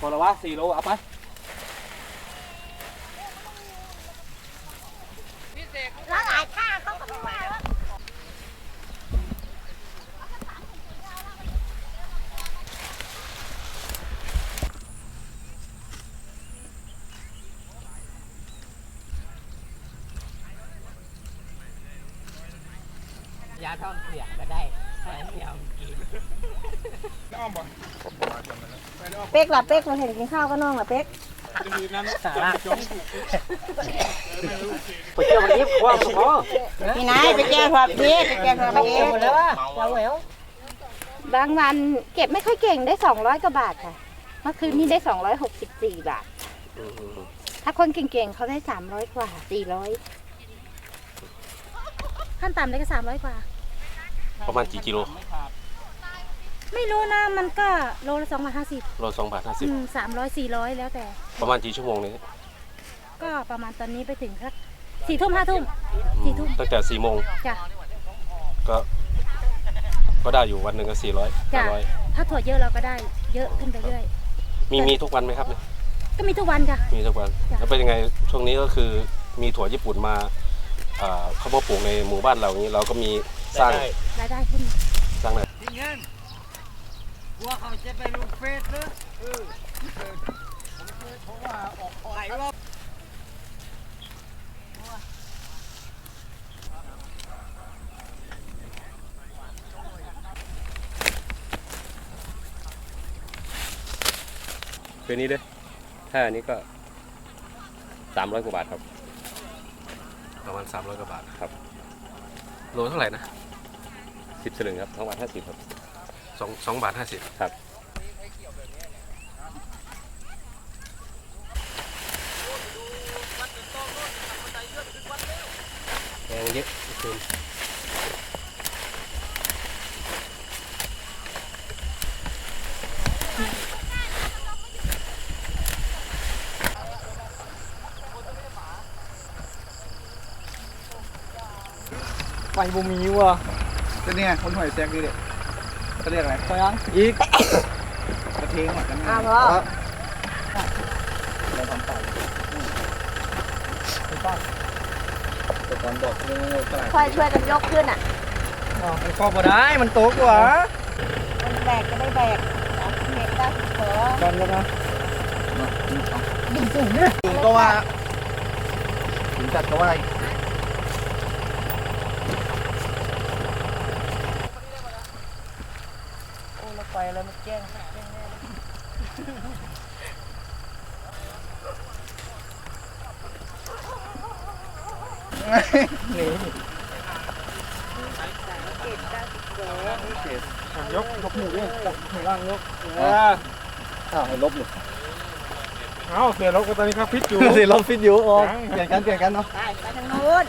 พอแล้ววะสี่โลเอาไป แล้วหลายข้างเขาก็ไม่มาแล้ว ยาท้องเสียก็ได้ให้เดียวกินเป๊กล่ะเป๊กมาเห็นกินข้าวก็น้องล่ะเป๊กสาระไปเที่ยววันนี้ว่างพอพี่นายไปแก้ความพีไปแก้ความพีหมดแล้วอะเราเหวบางวันเก็บไม่ค่อยเก่งได้สองร้อยกว่าบาทค่ะ เมื่อคืนนี้ได้สองร้อยหกสิบสี่บาท ถ้าคนเก่งๆเขาได้สามร้อยกว่าสี่ร้อยขั้นต่ำได้ก็สามร้อยกว่า ประมาณกี่กิโล ไม่รู้นะมันก็โลละสองบาทห้าสิบโลสองบาทห้าสิบสามร้อยสี่ร้อยแล้วแต่ ประมาณกี่ชั่วโมงนี้ก็ประมาณตอนนี้ไปถึงสักสี่ทุ่มห้าทุ่มสี่ทุ่มตั้งแต่สี่โมงจ้ะก็ก็ได้อยู่วันหนึ่งก็สี่ร้อยจ้ะห้าร้อยถ้าถั่วเยอะเราก็ได้ เยอะขึ้นไปเรื่อยมีมีทุกวันไหมครับเนี่ยก็มีทุกวันจ้ะมีทุกวันจ้ะแล้วเป็นยังไงช่วงนี้ก็คือมีถั่วญี่ปุ่นมาอ่าเขามาปลูกในหมู่บ้านเราอย่างนี้เราก็มี สร้างรายได้ขึ้นสร้างในจริงเงินว่าเขาจะไปลงเฟซหรือเออเพราะว่าออกหลายรอบคือนี้ด้วยถ้าอันนี้ก็สามร้อยกว่าบาทครับ ประมาณสามร้อยกว่าบาทครับ โลเท่าไหร่นะสิบสลึงครับสองบาทห้าสิบครับ สองสองบาทห้าสิบครับ แพงเยอะคืน ไฟบุมีว่ะก็เนี่ยคนหอยแซกนี่เด็กเขาเรียกอะไรไปยังอีกกระเทงหมดกันอ้าวพ่อเราทำไปแต่ก่อนบอกเออตลาดค่อยช่วยกันยกขึ้นอะอ๋อมันครอบบ่ได้มันโตกว่ามันแบกก็ได้แบกเด็กได้ขอกันแล้วนะถุงก็ว่าถุงจัดก็ว่าโอ้เร ไปแล้วมันแจ้งแจ้งแน่หนียกยกหมูด้วยยหมูล่างยกอ้าวลบหนึ่งเอาเสียรถก็ตอนนี้ครับฟิตอยู่เสิลบฟิตอยู่อ๋อเปลี่ยนกันเปลี่ยนกันเนาะไปทางนู้น